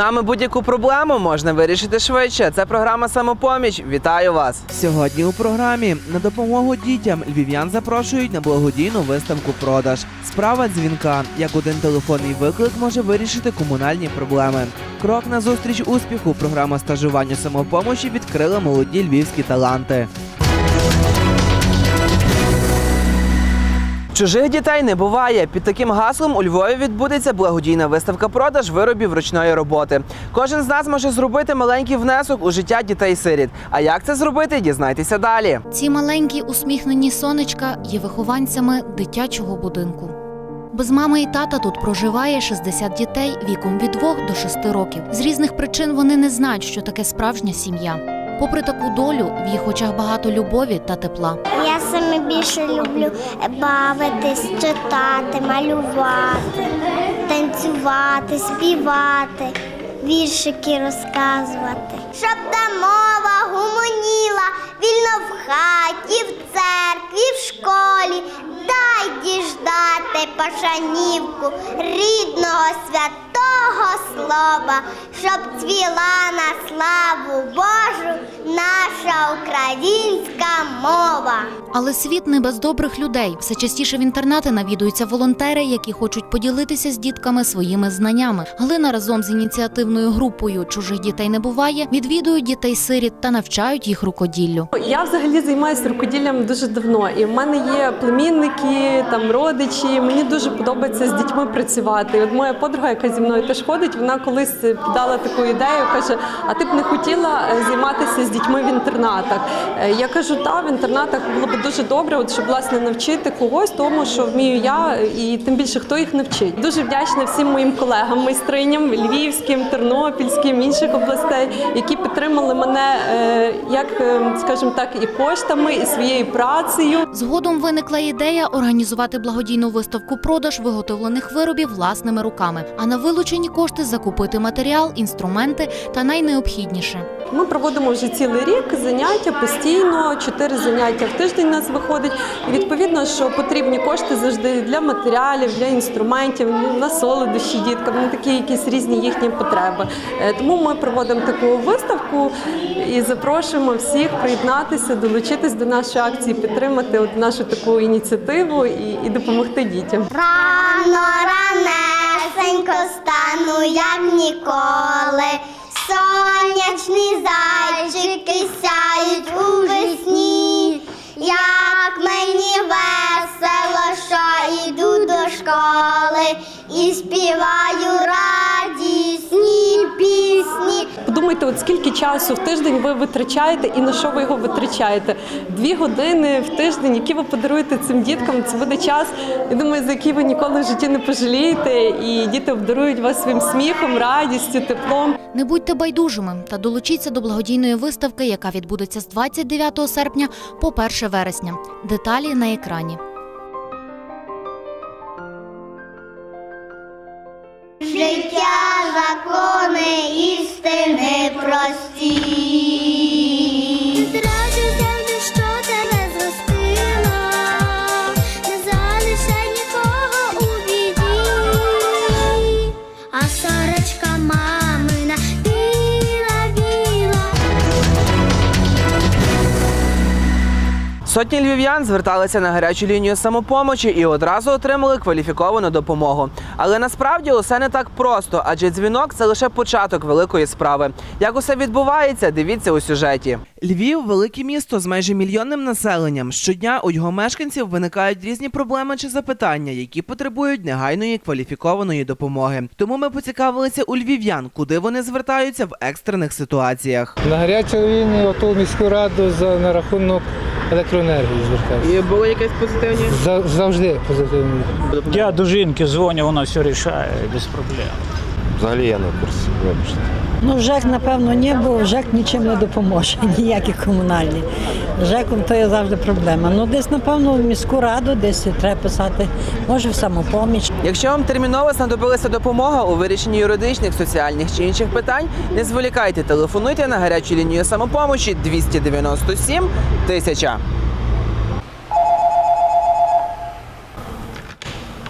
нами будь-яку проблему можна вирішити швидше. Це програма Самопоміч. Вітаю вас! Сьогодні у програмі на допомогу дітям львів'ян запрошують на благодійну виставку продаж. Справа дзвінка, як один телефонний виклик може вирішити комунальні проблеми. Крок на зустріч успіху. Програма стажування самопомочі відкрила молоді львівські таланти. Чужих дітей не буває. Під таким гаслом у Львові відбудеться благодійна виставка продаж виробів ручної роботи. Кожен з нас може зробити маленький внесок у життя дітей-сиріт. А як це зробити, дізнайтеся далі. Ці маленькі усміхнені сонечка є вихованцями дитячого будинку. Без мами і тата тут проживає 60 дітей віком від 2 до 6 років. З різних причин вони не знають, що таке справжня сім'я. Попри таку долю, в їх очах багато любові та тепла. Я саме більше люблю бавитись, читати, малювати, танцювати, співати, віршики розказувати. Щоб та мова гумоніла вільно в хаті, в церкві, в школі. Дай діждати пошанівку рідного святого слова, щоб цвіла на славу Божу наша українська мова. Але світ не без добрих людей. Все частіше в інтернати навідуються волонтери, які хочуть поділитися з дітками своїми знаннями. Галина разом з ініціативною групою чужих дітей не буває, відвідують дітей сиріт та навчають їх рукоділлю. Я взагалі займаюся рукоділлям дуже давно, і в мене є племінники, там родичі. Мені дуже подобається з дітьми працювати. От моя подруга, яка зі мною теж ходить, вона колись піддала таку ідею, каже: А ти б не хотіла е, займатися з дітьми в інтернатах? Е, Я кажу, та в інтернатах було б дуже добре, от щоб власне навчити когось тому, що вмію я, і тим більше хто їх навчить. Дуже вдячна всім моїм колегам, майстриням львівським, тернопільським, інших областей, які підтримали мене е, як, е, скажімо так, і коштами, і своєю працею. Згодом виникла ідея організувати благодійну виставку продаж виготовлених виробів власними руками, а на вилучені кошти закупити матеріал, інструменти та найнеобхідніше. Ми проводимо вже цілий рік заняття постійно, чотири заняття в тиждень у нас виходить. І відповідно, що потрібні кошти завжди для матеріалів, для інструментів, на солодощі діткам, на такі якісь різні їхні потреби. Е, Тому ми проводимо таку виставку і запрошуємо всіх приєднатися, долучитись до нашої акції, підтримати от нашу таку ініціативу і, і допомогти дітям. Рано ранесенько стану, як ніколи. Сонячні зайчики сяють у весні. Як мені весело, що йду до школи і співаю Подумайте, от скільки часу в тиждень ви витрачаєте і на що ви його витрачаєте? Дві години в тиждень, які ви подаруєте цим діткам, це буде час, я думаю, за який ви ніколи в житті не пожалієте, і діти обдарують вас своїм сміхом, радістю, теплом. Не будьте байдужими та долучіться до благодійної виставки, яка відбудеться з 29 серпня по 1 вересня. Деталі на екрані. Мамина біла, біла. Сотні львів'ян зверталися на гарячу лінію самопомочі і одразу отримали кваліфіковану допомогу. Але насправді усе не так просто, адже дзвінок це лише початок великої справи. Як усе відбувається, дивіться у сюжеті. Львів велике місто з майже мільйонним населенням. Щодня у його мешканців виникають різні проблеми чи запитання, які потребують негайної кваліфікованої допомоги. Тому ми поцікавилися у львів'ян, куди вони звертаються в екстрених ситуаціях. На гарячу лінію оту міську раду за на рахунок електроенергії звертався. І були якісь позитивні Завжди позитивні. Я до жінки дзвоню, вона все рішає без проблем. Взагалі я не в курсі, вибачте. Ну, ЖЕК, напевно, ні, бо ЖЕК нічим не допоможе, ніякі комунальні. ЖЕКом то є завжди проблема. Ну, десь, напевно, в міську раду, десь треба писати, може, в самопоміч. Якщо вам терміново знадобилася допомога у вирішенні юридичних, соціальних чи інших питань, не зволікайте, телефонуйте на гарячу лінію самопомочі 297 1000.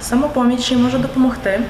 Самопоміч може допомогти.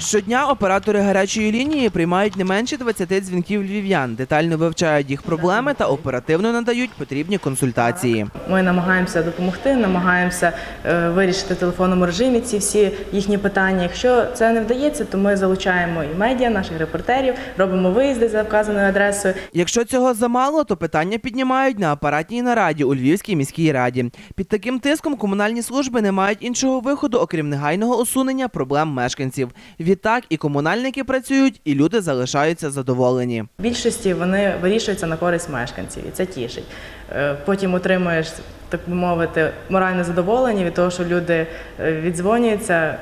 Щодня оператори гарячої лінії приймають не менше 20 дзвінків львів'ян, детально вивчають їх проблеми та оперативно надають потрібні консультації. Ми намагаємося допомогти, намагаємося е, вирішити в телефонному режимі ці всі їхні питання. Якщо це не вдається, то ми залучаємо і медіа, наших репортерів, робимо виїзди за вказаною адресою. Якщо цього замало, то питання піднімають на апаратній нараді у Львівській міській раді. Під таким тиском комунальні служби не мають іншого виходу, окрім негайного усунення проблем мешканців. Відтак і комунальники працюють, і люди залишаються задоволені. В більшості вони вирішуються на користь мешканців, і це тішить. Е, Потім отримуєш, так би мовити, моральне задоволення від того, що люди відзвонюються, віддзвонюються, е,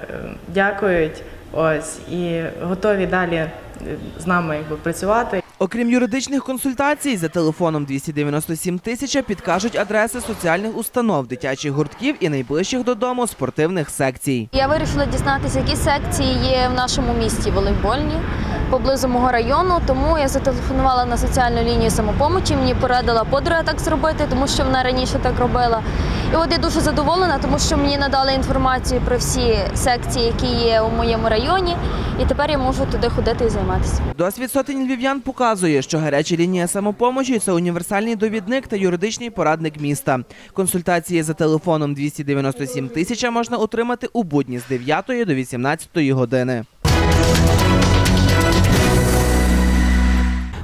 дякують. Ось і готові далі е, з нами якби працювати. Окрім юридичних консультацій, за телефоном 297 тисяча підкажуть адреси соціальних установ, дитячих гуртків і найближчих додому спортивних секцій. Я вирішила дізнатися, які секції є в нашому місті волейбольні поблизу мого району. Тому я зателефонувала на соціальну лінію самопомочі. Мені порадила подруга так зробити, тому що вона раніше так робила. І от я дуже задоволена, тому що мені надали інформацію про всі секції, які є у моєму районі, і тепер я можу туди ходити і займатися. Досвід сотень львів'ян показує, що гаряча лінія самопомочі це універсальний довідник та юридичний порадник міста. Консультації за телефоном 297 тисяча можна отримати у будні з 9 до 18 години.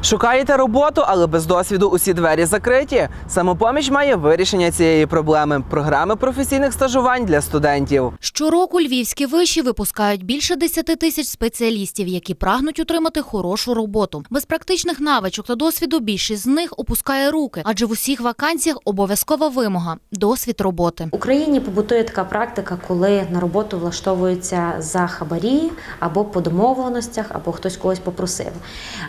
Шукаєте роботу, але без досвіду усі двері закриті. Самопоміч має вирішення цієї проблеми програми професійних стажувань для студентів. Щороку львівські виші випускають більше 10 тисяч спеціалістів, які прагнуть отримати хорошу роботу. Без практичних навичок та досвіду більшість з них опускає руки, адже в усіх вакансіях обов'язкова вимога досвід роботи. В Україні побутує така практика, коли на роботу влаштовуються за хабарі або по домовленостях, або хтось когось попросив.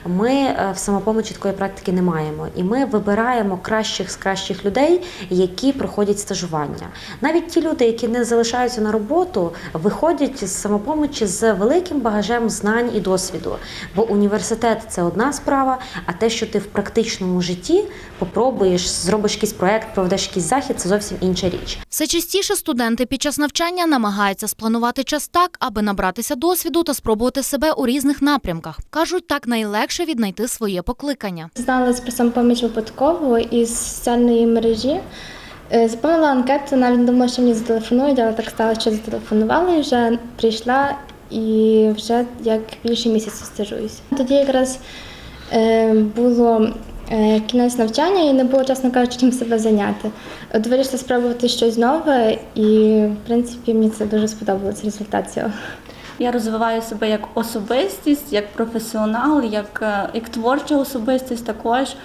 Ми е, в самопомочі такої практики не маємо, і ми вибираємо кращих з кращих людей, які проходять стажування. Навіть ті люди, які не залишаються на роботу, виходять з самопомочі з великим багажем знань і досвіду. Бо університет це одна справа, а те, що ти в практичному житті попробуєш, зробиш якийсь проект, проведеш якийсь захід, це зовсім інша річ. Все частіше студенти під час навчання намагаються спланувати час так, аби набратися досвіду та спробувати себе у різних напрямках. кажуть, так найлегше віднайти своє покликання. Дізналась про самопоміч випадково із соціальної мережі. Е, Заповнила анкету, навіть думала, що мені зателефонують, але так стало, що зателефонували і вже прийшла і вже як більше місяця стажуюсь. Тоді якраз е, було е, кінець навчання і не було, чесно кажучи, чим себе зайняти. От вирішила спробувати щось нове, і в принципі мені це дуже сподобалось результат цього. Я розвиваю себе як особистість, як професіонал, як, е, як творча особистість також.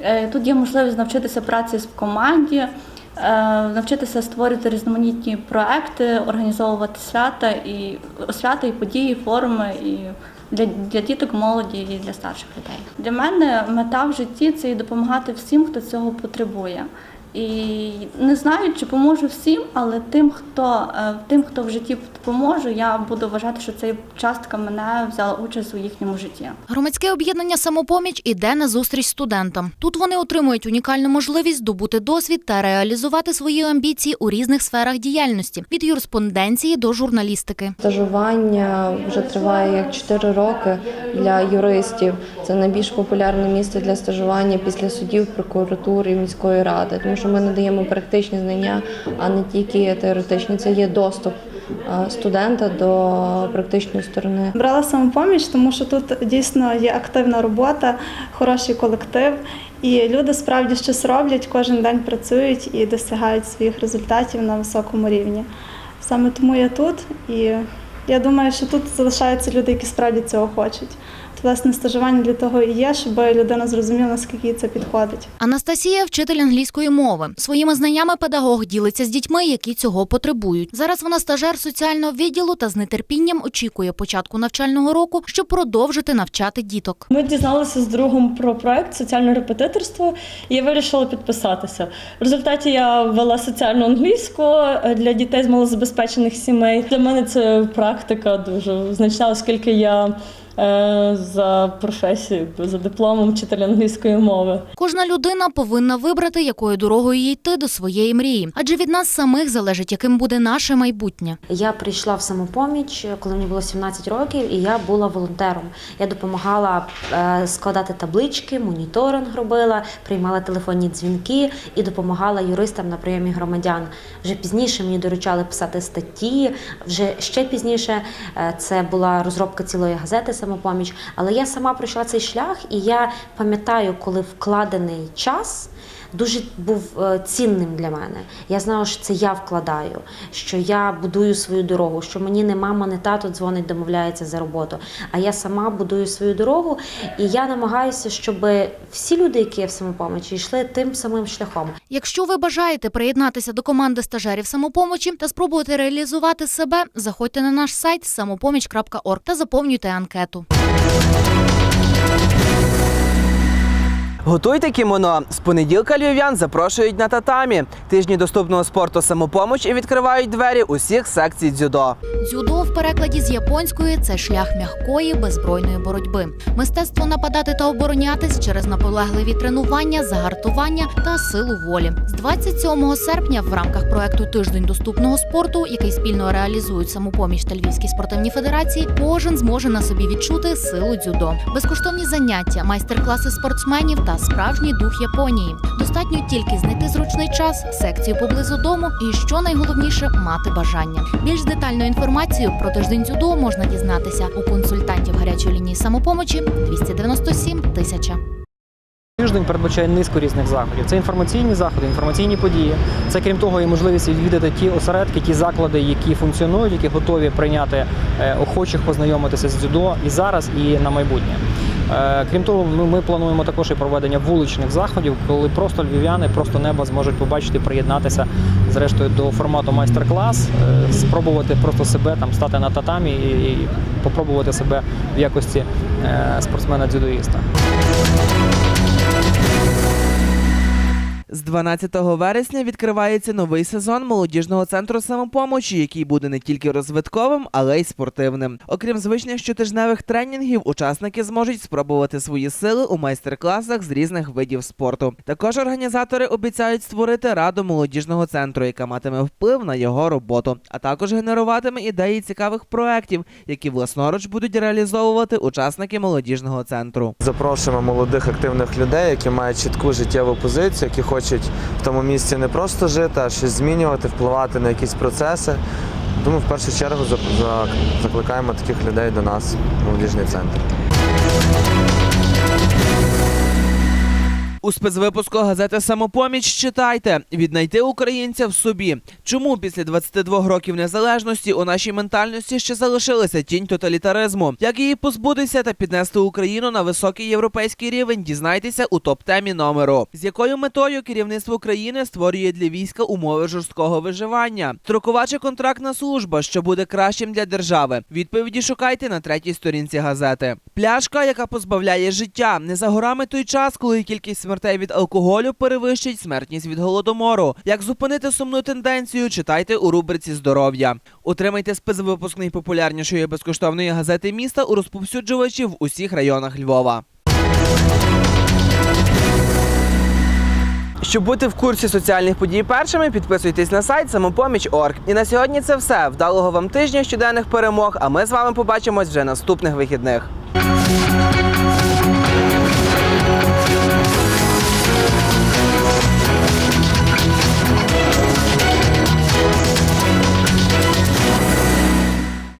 Е, Тут є можливість навчитися праці в команді, е, навчитися створювати різноманітні проекти, організовувати свята і свята і події, форуми і для, для діток, молоді і для старших людей. Для мене мета в житті це і допомагати всім, хто цього потребує. І не знаю, чи поможу всім, але тим, хто е, тим, хто в житті допоможе, я буду вважати, що ця частка мене взяла участь у їхньому житті. Громадське об'єднання самопоміч іде на зустріч студентам. Тут вони отримують унікальну можливість здобути досвід та реалізувати свої амбіції у різних сферах діяльності від юриспонденції до журналістики. Стажування вже триває як 4 роки для юристів. Це найбільш популярне місце для стажування після судів, прокуратури міської ради, тому що ми надаємо практичні знання, а не тільки теоретичні. Це є доступ е, студента до практичної сторони. Брала самопоміч, тому що тут дійсно є активна робота, хороший колектив, і люди справді щось роблять, кожен день працюють і досягають своїх результатів на високому рівні. Саме тому я тут, і я думаю, що тут залишаються люди, які справді цього хочуть. Власне, стажування для того і є, щоб людина зрозуміла, наскільки їй це підходить. Анастасія вчитель англійської мови. Своїми знаннями педагог ділиться з дітьми, які цього потребують. Зараз вона стажер соціального відділу та з нетерпінням очікує початку навчального року, щоб продовжити навчати діток. Ми дізналися з другом про проект соціальне репетиторство, і я вирішила підписатися. В результаті я ввела соціальну англійську е, для дітей з малозабезпечених сімей. Для мене це практика дуже значна, оскільки я за професією, за дипломом вчителя англійської мови. Кожна людина повинна вибрати, якою дорогою їй йти до своєї мрії, адже від нас самих залежить, яким буде наше майбутнє. Я прийшла в самопоміч, коли мені було 17 років, і я була волонтером. Я допомагала е, складати таблички, моніторинг робила, приймала телефонні дзвінки і допомагала юристам на прийомі громадян. Вже пізніше мені доручали писати статті. Вже ще пізніше е, це була розробка цілої газети Самопоміч. Але я сама пройшла цей шлях, і я пам'ятаю, коли вкладений час дуже був е, цінним для мене. Я знала, що це я вкладаю, що я будую свою дорогу, що мені не мама, не тато дзвонить, домовляється за роботу. А я сама будую свою дорогу, і я намагаюся, щоб всі люди, які є в самопомочі, йшли тим самим шляхом. Якщо ви бажаєте приєднатися до команди стажерів самопомочі та спробувати реалізувати себе, заходьте на наш сайт самопоміч.орг та заповнюйте анкету. Готуйте кімоно. З понеділка львів'ян запрошують на татамі. Тижні доступного спорту самопомоч і відкривають двері усіх секцій дзюдо. Дзюдо в перекладі з японської це шлях м'якої беззбройної боротьби. Мистецтво нападати та оборонятись через наполегливі тренування, загартування та силу волі. З 27 серпня в рамках проекту Тиждень доступного спорту, який спільно реалізують самопоміч та Львівські спортивні федерації, кожен зможе на собі відчути силу дзюдо. Безкоштовні заняття, майстер-класи спортсменів та справжній дух Японії. Достатньо тільки знайти зручний час, секцію поблизу дому і, що найголовніше, мати бажання. Більш детальну інформацію про тиждень дзюдо можна дізнатися у консультантів гарячої лінії самопомочі 297 тисяча. Тиждень передбачає низку різних заходів. Це інформаційні заходи, інформаційні події. Це крім того, і можливість відвідати ті осередки, ті заклади, які функціонують, які готові прийняти е, охочих познайомитися з дзюдо і зараз, і на майбутнє. Е, Крім того, ми, ми плануємо також і проведення вуличних заходів, коли просто львів'яни, просто неба зможуть побачити, приєднатися зрештою до формату майстер-клас, е, спробувати просто себе там стати на татамі і, попробувати себе в якості е, спортсмена-дзюдоїста. З 12 вересня відкривається новий сезон молодіжного центру самопомочі, який буде не тільки розвитковим, але й спортивним. Окрім звичних щотижневих тренінгів, учасники зможуть спробувати свої сили у майстер-класах з різних видів спорту. Також організатори обіцяють створити раду молодіжного центру, яка матиме вплив на його роботу, а також генеруватиме ідеї цікавих проєктів, які власноруч будуть реалізовувати учасники молодіжного центру. Запрошуємо молодих активних людей, які мають чітку життєву позицію, які хочуть в тому місці не просто жити, а щось змінювати, впливати на якісь процеси. Тому в першу чергу за- за- закликаємо таких людей до нас в молодіжний центр. У спецвипуску газети Самопоміч читайте віднайти українця в собі. Чому після 22 років незалежності у нашій ментальності ще залишилася тінь тоталітаризму? Як її позбутися та піднести Україну на високий європейський рівень? Дізнайтеся у топ-темі номеру. З якою метою керівництво країни створює для війська умови жорсткого виживання? Строкова чи контрактна служба, що буде кращим для держави? Відповіді шукайте на третій сторінці газети. Пляшка, яка позбавляє життя. Не за горами той час, коли кількість смертей від алкоголю перевищить смертність від голодомору. Як зупинити сумну тенденцію, читайте у рубриці здоров'я. Отримайте спецвипуск найпопулярнішої безкоштовної газети міста у розповсюджувачі в усіх районах Львова. Щоб бути в курсі соціальних подій першими, підписуйтесь на сайт самопоміч.орг. І на сьогодні це все. Вдалого вам тижня щоденних перемог. А ми з вами побачимось вже наступних вихідних. Thank you.